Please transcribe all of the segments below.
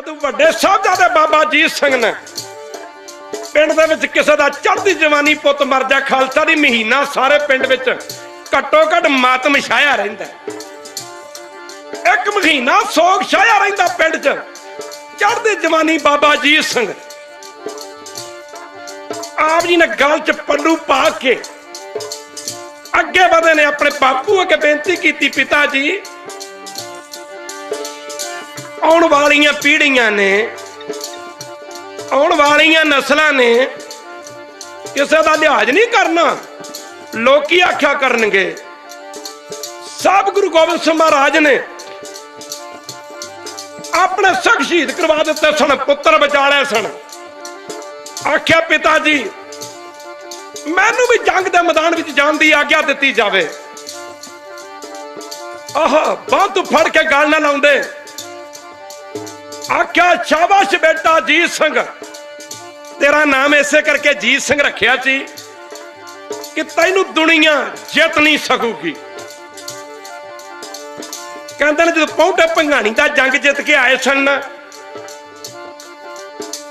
ਜਦੋਂ ਵੱਡੇ ਸਾਹਿਬਜ਼ਾਦੇ ਬਾਬਾ ਜੀਤ ਸਿੰਘ ਨੇ। ਪਿੰਡ ਦੇ ਵਿੱਚ ਕਿਸੇ ਦਾ ਚੜ੍ਹਦੀ ਜਵਾਨੀ ਪੁੱਤ ਮਰ ਜਾ ਖਾਲਸਾ ਦੀ ਮਹੀਨਾ ਸਾਰੇ ਪਿੰਡ ਵਿੱਚ ਘੱਟੋ ਘੱਟ ਮਾਤਮ ਛਾਇਆ ਰਹਿੰਦਾ ਇੱਕ ਮਹੀਨਾ ਸੋਗ ਛਾਇਆ ਰਹਿੰਦਾ ਪਿੰਡ 'ਚ। ਚੜ੍ਹਦੀ ਜਵਾਨੀ ਬਾਬਾ ਜੀਤ ਸਿੰਘ। ਆਪ ਜੀ ਨੇ ਗਲ 'ਚ ਪੱਲੂ ਪਾ ਕੇ ਅੱਗੇ ਵਧੇ ਨੇ, ਆਪਣੇ ਬਾਪੂ ਅੱਗੇ ਬੇਨਤੀ ਕੀਤੀ, ਪਿਤਾ ਜੀ ਆਉਣ ਵਾਲੀਆਂ ਪੀੜ੍ਹੀਆਂ ਨੇ, ਆਉਣ ਵਾਲੀਆਂ ਨਸਲਾਂ ਨੇ, ਕਿਸੇ ਦਾ ਲਿਹਾਜ਼ ਨਹੀਂ ਕਰਨਾ। ਲੋਕੀ ਆਖਿਆ ਕਰਨਗੇ, ਸਭ ਗੁਰੂ ਗੋਬਿੰਦ ਸਿੰਘ ਮਹਾਰਾਜ ਨੇ ਆਪਣੇ ਸਖ ਸ਼ਹੀਦ ਕਰਵਾ ਦਿੱਤੇ ਸਨ, ਪੁੱਤਰ ਬਚਾਲੇ ਸਨ। ਆਖਿਆ, ਪਿਤਾ ਜੀ, ਮੈਨੂੰ ਵੀ ਜੰਗ ਦੇ ਮੈਦਾਨ ਵਿੱਚ ਜਾਣ ਦੀ ਆਗਿਆ ਦਿੱਤੀ ਜਾਵੇ। ਆਹ ਬਾਹ ਫੜ ਕੇ ਗੱਲ ਨਾ ਲਾਉਂਦੇ। ਆਖਿਆ, ਸ਼ਾਬਾਸ਼ ਬੇਟਾ ਜੀਤ ਸਿੰਘ। ਤੇਰਾ ਨਾਮ ਐਸੇ ਕਰਕੇ ਜੀਤ ਸਿੰਘ ਰੱਖਿਆ ਸੀ ਕਿ ਤੈਨੂੰ ਦੁਨੀਆ ਜਿੱਤ ਨਹੀਂ ਸਕੂਗੀ। ਕਹਿੰਦੇ ਨੇ, ਜਦੋਂ ਪੌਂਟੇ ਭੰਗਾਣੀ ਦਾ ਜੰਗ ਜਿੱਤ ਕੇ ਆਏ ਸਨ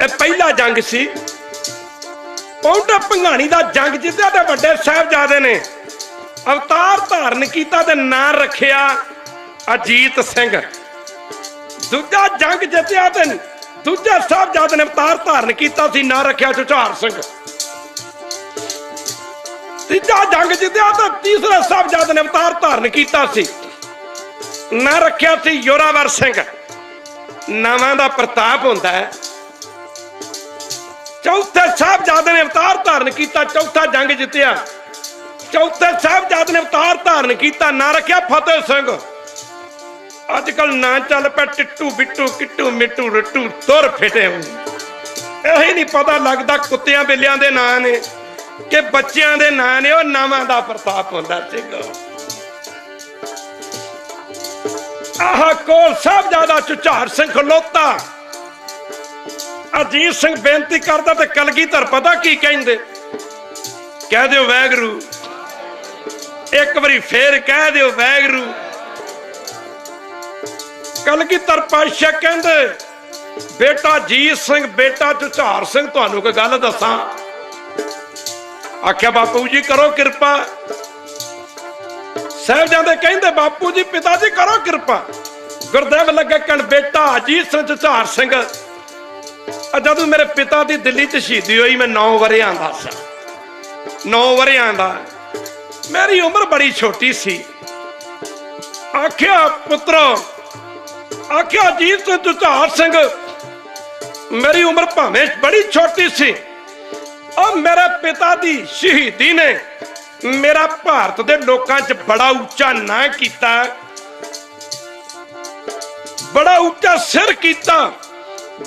ਇਹ ਪਹਿਲਾ ਜੰਗ ਸੀ। ਪੌਂਟੇ ਭੰਗਾਣੀ ਦਾ ਜੰਗ ਜਿੱਤਿਆ ਤੇ ਵੱਡੇ ਸਾਹਿਬਜ਼ਾਦੇ ਨੇ ਅਵਤਾਰ ਧਾਰਨ ਕੀਤਾ ਤੇ ਨਾਂ ਰੱਖਿਆ ਅਜੀਤ ਸਿੰਘ। ਦੂਜਾ ਜੰਗ ਜਿੱਤਿਆ ਤੇ ਦੂਜਾ ਸਾਹਿਬਜ਼ਾਦੇ ਨੇ ਅਵਤਾਰ ਧਾਰਨ ਕੀਤਾ ਸੀ, ਨਾਂ ਰੱਖਿਆ ਝੁਝਾਰ ਸਿੰਘ। ਤੀਜਾ ਜੰਗ ਜਿੱਤਿਆ ਤਾਂ ਤੀਸਰਾ ਸਾਹਿਬਜ਼ਾਦੇ ਨੇ ਅਵਤਾਰ ਧਾਰਨ ਕੀਤਾ ਸੀ। ਨਾਂ ਰੱਖਿਆ ਸੀ ਯੋਰਾਵਰ ਸਿੰਘ। ਨਾਵਾਂ ਦਾ ਪ੍ਰਤਾਪ ਹੁੰਦਾ ਹੈ। ਚੌਥੇ ਸਾਹਿਬਜ਼ਾਦੇ ਨੇ ਅਵਤਾਰ ਧਾਰਨ ਕੀਤਾ, ਚੌਥਾ ਜੰਗ ਜਿੱਤਿਆ। ਚੌਥੇ ਸਾਹਿਬਜ਼ਾਦੇ ਨੇ ਅਵਤਾਰ ਧਾਰਨ ਕੀਤਾ, ਨਾਂ ਰੱਖਿਆ ਫਤਿਹ ਸਿੰਘ। ਅੱਜ ਕੱਲ ਨਾਂ ਚੱਲ ਪਿਆ ਟਿੱਟੂ ਬਿੱਟੂ, ਕਿੱਟੂ ਮਿੱਟੂ, ਰੱਟੂ, ਤੁਰ ਫਿਟੇ ਹੁੰਦੇ ਇਹ ਨਹੀਂ ਪਤਾ ਲੱਗਦਾ ਕੁੱਤਿਆਂ ਬਿੱਲਿਆਂ ਦੇ ਨਾਂ ਨੇ, ਕਿ ਬੱਚਿਆਂ ਦੇ ਨਾਂ ਨੇ, ਉਹ ਨਾਵਾਂ ਦਾ ਪ੍ਰਤਾਪ ਹੁੰਦਾ ਸੀਗਾ ਆਹ ਕੋਲ ਸਾਹਿਬਜ਼ਾਦਾ ਝੁਝਾਰ ਸਿੰਘ ਖਲੋਤਾ ਅਜੀਤ ਸਿੰਘ ਬੇਨਤੀ ਕਰਦਾ ਤੇ ਕਲਗੀਧਰ ਪਤਾ ਕੀ ਕਹਿੰਦੇ? ਕਹਿ ਦਿਓ ਵੈਗਰੂ। ਇੱਕ ਵਾਰੀ ਫੇਰ ਕਹਿ ਦਿਓ ਵੈਗਰੂ। ਕਲਗੀਧਰ ਪਾਤਸ਼ਾਹ ਕਹਿੰਦੇ? ਬੇਟਾ ਜੀਤ ਸਿੰਘ, ਬੇਟਾ ਝੁਝਾਰ ਸਿੰਘ, ਤੁਹਾਨੂੰ ਇੱਕ ਗੱਲ ਦੱਸਾਂ। ਆਖਿਆ, ਬਾਪੂ ਜੀ ਕਰੋ ਕਿਰਪਾ। ਸਾਹਿਬਜ਼ਾਦੇ ਕਹਿੰਦੇ, ਬਾਪੂ ਜੀ, ਪਿਤਾ ਜੀ ਕਰੋ ਕਿਰਪਾ। ਗੁਰਦੇਵ ਲੱਗੇ ਕਣ ਬੇਟਾ ਅਜੀਤ ਸਿੰਘ ਝੁਝਾਰ ਸਿੰਘ ਜਦੋਂ ਮੇਰੇ ਪਿਤਾ ਦੀ ਦਿੱਲੀ 'ਚ ਸ਼ਹੀਦੀ ਹੋਈ, ਮੈਂ 9 ਵਰਿਆਂ ਦਾ ਸਾਂ। 9 ਵਰਿਆਂ ਦਾ ਮੇਰੀ ਉਮਰ ਬੜੀ ਛੋਟੀ ਸੀ। ਆਖਿਆ, ਪੁੱਤਰੋ ਆਖਿਆ, ਅਜੀਤ ਸਿੰਘ ਝੁਝਾਰ ਸਿੰਘ, ਮੇਰੀ ਉਮਰ ਭਾਵੇਂ ਬੜੀ ਛੋਟੀ ਸੀ, ਉਹ ਮੇਰੇ ਪਿਤਾ ਦੀ ਸ਼ਹੀਦੀ ਨੇ ਮੇਰਾ ਭਾਰਤ ਦੇ ਲੋਕਾਂ 'ਚ ਬੜਾ ਉੱਚਾ ਨਾਂ ਕੀਤਾ। ਬੜਾ ਉੱਚਾ ਸਿਰ ਕੀਤਾ।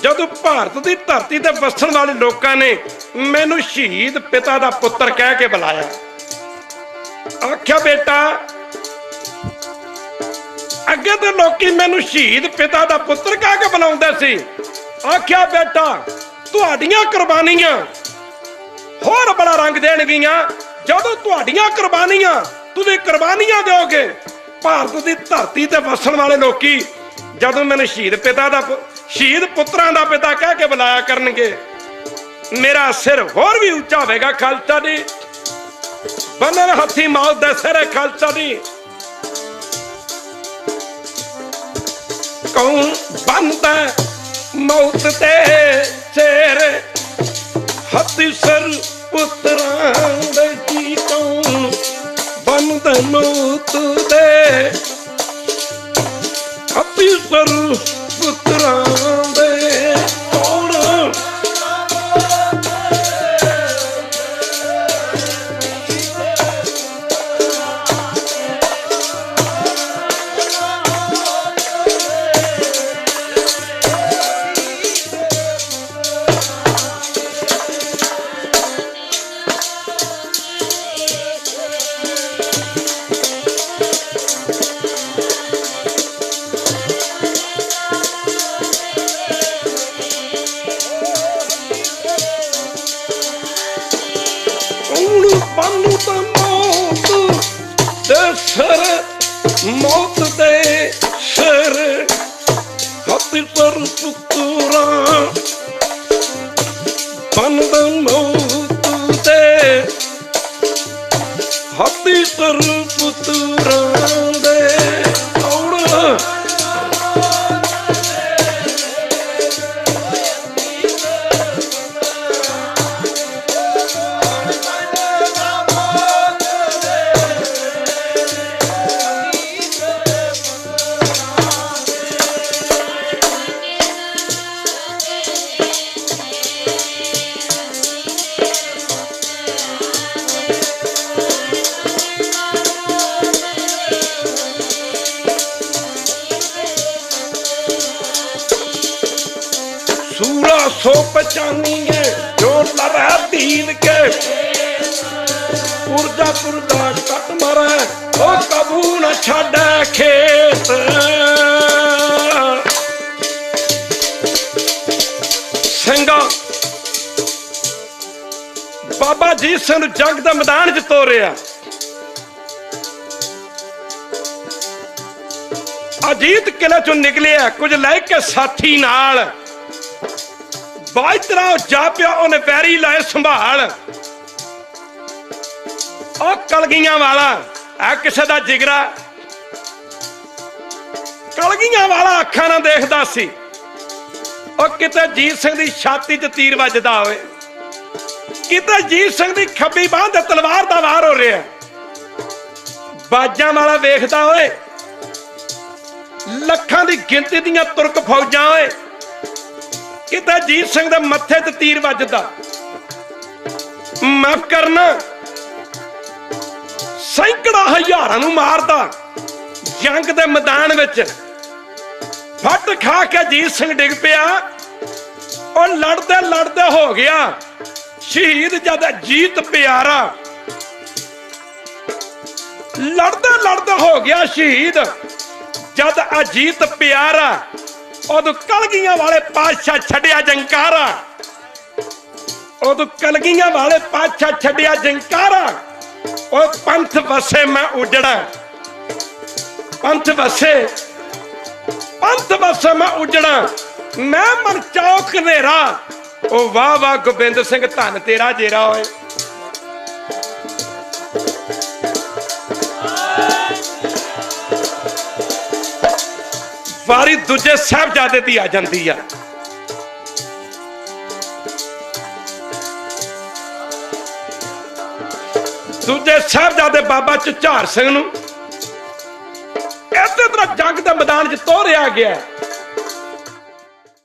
ਜਦੋਂ ਭਾਰਤ ਦੀ ਧਰਤੀ ਤੇ ਵਸਣ ਵਾਲੇ ਲੋਕਾਂ ਨੇ ਮੈਨੂੰ ਸ਼ਹੀਦ ਪਿਤਾ ਦਾ ਪੁੱਤਰ ਕਹਿ ਕੇ ਬੁਲਾਇਆ। ਆਖਿਆ, ਬੇਟਾ ਅੱਗੇ ਤੇ ਲੋਕੀ ਮੈਨੂੰ ਸ਼ਹੀਦ ਪਿਤਾ ਦਾ ਪੁੱਤਰ ਕਹਿ ਕੇ ਬੁਲਾਉਂਦੇ ਸੀ। ਆਖਿਆ, ਬੇਟਾ, ਤੁਹਾਡੀਆਂ ਕੁਰਬਾਨੀਆਂ ਹੋਰ ਬੜਾ ਰੰਗ ਦੇਣਗੀਆਂ। ਜਦੋਂ ਤੁਹਾਡੀਆਂ ਕੁਰਬਾਨੀਆਂ ਤੁਸੀਂ ਕੁਰਬਾਨੀਆਂ ਦਿਓਗੇ, ਭਾਰਤ ਦੀ ਧਰਤੀ ਤੇ ਵਸਣ ਵਾਲੇ ਲੋਕੀ ਜਦੋਂ ਮੈਨੂੰ ਸ਼ਹੀਦ ਪਿਤਾ ਦਾ ਪੁ- ਸ਼ਹੀਦ ਪੁੱਤਰਾਂ ਦਾ ਪਿਤਾ ਕਹਿ ਕੇ ਬੁਲਾਇਆ ਕਰਨਗੇ। ਮੇਰਾ ਸਿਰ ਹੋਰ ਵੀ ਉੱਚਾ ਹੋਵੇਗਾ, ਖਾਲਸਾ ਦੀ ਬੰਨਣ ਹੱਥੀ ਮੌਤ ਦੇ ਸਿਰ ਖਾਲਸਾ ਦੀ ਕੌਣ ਬੰਦਾ ਮੌਤ ਤੇ ਸਿਰ ਹੱਥੀ ਸਰ ਪੁੱਤਰਾਂ ਦੇ ਕੀ ਕੌਣ ਬੰਦ ਮੌਤ ਦੇ? ਹੱਥੀ ਸਰ ਪੁੱਤਰਾਂ ਸਰ ਮੌਤ ਦੇ ਸਿਰ। ਹਾਥੀ ਸਰ ਪੁੱਤਰਾ ਬੰਦ ਮੌਤ ਤੇ ਹਾਥੀ ਪਰ ਪੁੱਤਰਾ। ਸੂਰਾ ਸੋ ਪਛਾਨੀਏ ਜੋ ਲੜਾ ਦੀਨ ਕੇ। ਪੁਰਜਾ ਪੁਰਜਾ ਕੱਟ ਮਰੈ ਉਹ ਕਬੂ ਨਾ ਛੱਡੈ ਖੇਤ। ਸਿੰਘਾ, ਬਾਬਾ ਜੀ ਸਿੰਘ ਨੂੰ ਜੰਗ ਦਾ ਮੈਦਾਨ 'ਚ ਤੋਰਿਆ। ਅਜੀਤ ਕਿਲੇ ਚੋਂ ਨਿਕਲਿਆ, ਕੁਝ ਲੈ ਕੇ ਸਾਥੀ ਨਾਲ। ਬਾਜਤਰਾ ਜਾ ਪਿਆ, ਉਹਨੇ ਵੈਰੀ ਲਾਏ ਸੰਭਾਲ। ਉਹ ਕਲਗੀਆਂ ਵਾਲਾ ਆ ਕਿਸੇ ਦਾ ਜਿਗਰਾ। ਕਲਗੀਆਂ ਵਾਲਾ ਅੱਖਾਂ ਨਾਲ ਦੇਖਦਾ ਸੀ। ਉਹ ਕਿਤੇ ਜੀਤ ਸਿੰਘ ਦੀ ਛਾਤੀ 'ਚ ਤੀਰ ਵੱਜਦਾ ਹੋਵੇ। ਕਿਤੇ ਜੀਤ ਸਿੰਘ ਦੀ ਖੱਬੀ ਬਾਹ ਤੇ ਤਲਵਾਰ ਦਾ ਵਾਰ ਹੋ ਰਿਹਾ। ਬਾਜਾਂ ਵਾਲਾ ਵੇਖਦਾ ਓਏ ਲੱਖਾਂ ਦੀ ਗਿਣਤੀ ਦੀਆਂ ਤੁਰਕ ਫੌਜਾਂ ਓਏ ਕਿਤੇ ਜੀਤ ਸਿੰਘ ਦੇ ਮੱਥੇ ਤੇ ਤੀਰ ਵੱਜਦਾ। ਮਾਫ ਕਰਨਾ ਸੈਂਕੜਾ ਹਜ਼ਾਰਾਂ ਨੂੰ ਮਾਰਦਾ, ਜੰਗ ਦੇ ਮੈਦਾਨ ਵਿੱਚ। ਫੱਟ ਖਾ ਕੇ ਜੀਤ ਸਿੰਘ ਡਿੱਗ ਪਿਆ। ਉਹ ਲੜਦੇ ਲੜਦੇ ਹੋ ਗਿਆ। ਸ਼ਹੀਦ ਜਦ ਜੀਤ ਪਿਆਰਾ। ਲੜਦੇ ਲੜਦਾ ਹੋ ਗਿਆ ਸ਼ਹੀਦ। ਜਦ ਅਜੀਤ ਪਿਆਰਾ। ਉਦੋਂ ਕਲਗੀਆਂ ਵਾਲੇ ਪਾਤਸ਼ਾਹ ਛੱਡਿਆ ਜੰਕਾਰਾ। ਉਦੋਂ ਕਲਗੀਆਂ ਵਾਲੇ ਪਾਤਸ਼ਾਹ ਛੱਡਿਆ ਜੰਕਾਰਾ। ਉਹ ਪੰਥ ਵਸੇ ਮੈਂ ਉਜੜਾ। ਪੰਥ ਵਸੇ। ਪੰਥ ਵਸੇ ਮੈਂ ਉਜੜਾ। ਮੈਂ ਮਨ ਚੌਕ ਨੇਰਾ। ਉਹ ਵਾਹ ਵਾਹ ਗੋਬਿੰਦ ਸਿੰਘ, ਧੰਨ ਤੇਰਾ ਜੇਰਾ ਓਏ। ਵਾਰੀ ਦੂਜੇ ਸਾਹਿਬਜ਼ਾਦੇ ਦੀ ਆ ਜਾਂਦੀ ਆ। ਦੂਜੇ ਸਾਹਿਬਜ਼ਾਦੇ ਬਾਬਾ ਝੁਝਾਰ ਸਿੰਘ ਨੂੰ ਇਸੇ ਤਰ੍ਹਾਂ ਜੰਗ ਦੇ ਮੈਦਾਨ 'ਚ ਤੋਰਿਆ ਗਿਆ।